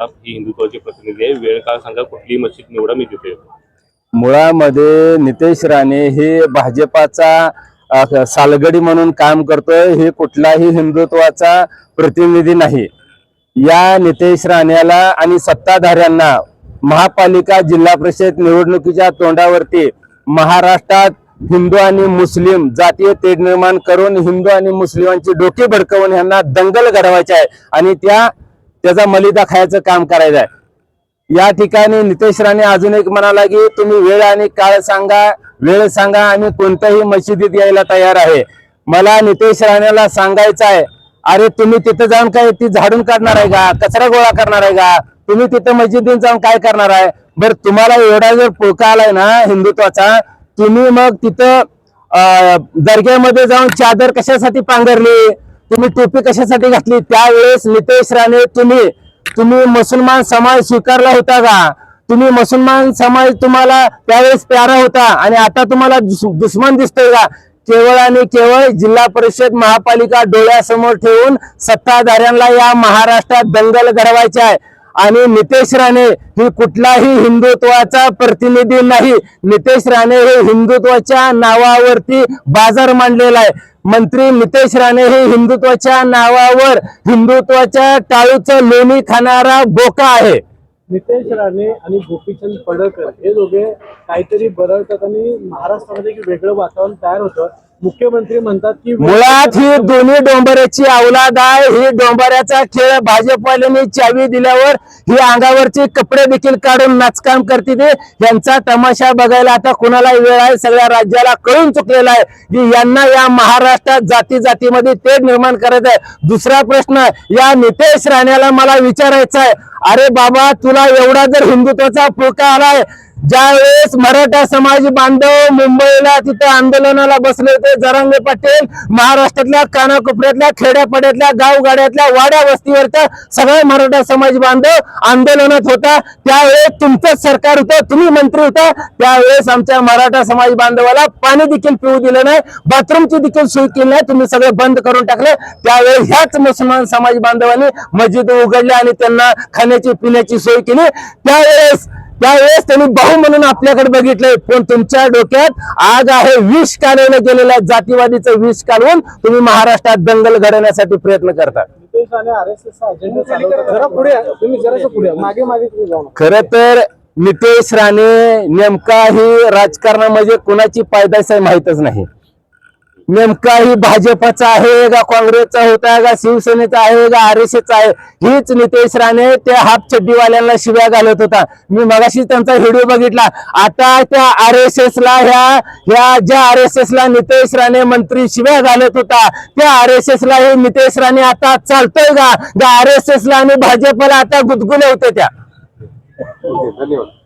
जगताप ही हिंदुत्वाची प्रतिनिधी आहे वेळ काळ सांगा कुठली मशीद निवडा मी तिथे मुळामध्ये नितेश राणे हे भाजपाचा सालगडी म्हणून काम करतोय हे कुठलाही हिंदुत्वाचा प्रतिनिधी नाही. या नितेश राणेला आणि सत्ताधाऱ्यांना महापालिका जिल्हा परिषद निवडणुकीच्या तोंडावरती महाराष्ट्रात हिंदू आणि मुस्लिम जातीय तेढ निर्माण करून हिंदू आणि मुस्लिमांची डोके भडकवून यांना दंगल घडवायची आहे. आणि त्या त्याचा मलिदा खायचं काम करायचं आहे. या ठिकाणी नितेश राणे अजून एक म्हणाला की तुम्ही वेळ आणि काळ सांगा वेळ सांगा आम्ही कोणत्याही मशिदीत यायला तयार आहे. मला नितेश राणेला सांगायचं आहे अरे तुम्ही तिथं जाऊन काय ती झाडून काढणार आहे का? कचरा गोळा करणार आहे का? तुम्ही तिथं मस्जिदीत जाऊन काय करणार आहे? बरं तुम्हाला एवढा जर पोका आलाय ना हिंदुत्वाचा तुम्ही मग तिथं अं, दर्ग्यामध्ये जाऊन चादर कशासाठी पांघरली? तुम्ही टोपी कशासाठी घातली? त्यावेळेस नितेश राणे तुम्ही तुम्ही मुसलमान समाज स्वीकारला होता का? तुम्ही मुसलमान समाज तुम्हाला त्यावेळेस प्यारा होता आणि आता तुम्हाला दुस- दुश्मन दिसतोय का? केवळ आणि केवळ जिल्हा परिषद महापालिका डोळ्यासमोर ठेवून सत्ताधाऱ्यांना या महाराष्ट्रात दंगल घडवायचे आहे. आणि नितेश राणे ही कुठलाही हिंदुत्वाचा प्रतिनिधी नाही. नितेश राणे हे हिंदुत्वाच्या नावावरती बाजार मांडलेला आहे. मंत्री नितेश राणे हे हिंदुत्वाच्या नावावर हिंदुत्वाच्या टाळूचं लोणी खाणारा बोका आहे. नितेश राणे आणि गोपीचंद पडळकर हे दोघे काहीतरी बरळतात आणि महाराष्ट्रामध्ये एक वेगळं वातावरण तयार होतं. मुख्यमंत्री म्हणतात की मुळात ही दोन्ही डोंबऱ्याची अवलाद आहे. ही डोंबऱ्याचा खेळ भाजपवाल्यांनी चावी दिल्यावर ही अंगावरचे कपडे देखील काढून नाचकाम करते ते यांचा तमाशा बघायला आता कुणाला वेळ आहे सगळ्या राज्याला कळून चुकलेला आहे की यांना या महाराष्ट्रात जाती जातीमध्ये तेढ निर्माण करायचं आहे दुसरा प्रश्न या नितेश राणेला मला विचारायचा आहे अरे बाबा तुला एवढा जर हिंदुत्वाचा फुलका आलाय ज्या वेळेस मराठा समाज बांधव मुंबईला तिथे आंदोलनाला बसले होते जरांगे पाटील महाराष्ट्रातल्या कानाकोपऱ्यातल्या खेड्यापाड्यातल्या गावगाड्यातल्या वाड्या वस्तीवरच्या सगळे मराठा समाज बांधव आंदोलनात होता. त्यावेळेस तुमचंच सरकार होतं तुम्ही मंत्री होता. त्यावेळेस आमच्या मराठा समाज बांधवाला पाणी देखील पिऊ दिलं नाही बाथरूमची देखील सोय केली नाही तुम्ही सगळे बंद करून टाकले. त्यावेळेस ह्याच मुसलमान समाज बांधवांनी मस्जिद उघडल्या आणि त्यांना खाण्याची पिण्याची सोय केली. त्यावेळेस त्यावेळेस त्यांनी भाऊ म्हणून आपल्याकडे बघितलंय पण तुमच्या डोक्यात आग आहे विष कालवलं गेलेलं आहे जातीवादीचं विष कालवून तुम्ही महाराष्ट्रात दंगल घडवण्यासाठी प्रयत्न करता. खर तर नितेश राणे नेमका ही राजकारणामध्ये कुणाची पायदास आहे माहीतच नाही. नेमका ही भाजपचा आहे का काँग्रेसचा होता का शिवसेनेचा आहे का आर एस एसचा आहे? हीच नितेश राणे त्या हाफ चड्डीवाल्यांना शिव्या घालत होता. मी मगाशी त्यांचा व्हिडिओ बघितला. आता त्या आर एस एस ला ह्या ह्या ज्या आर एस एस ला नितेश राणे मंत्री शिव्या घालत होता त्या आर एस एस ला हे नितेश राणे आता चालतोय का? त्या आर एस एस ला आणि भाजपला आता गुदगुले होते त्या. धन्यवाद.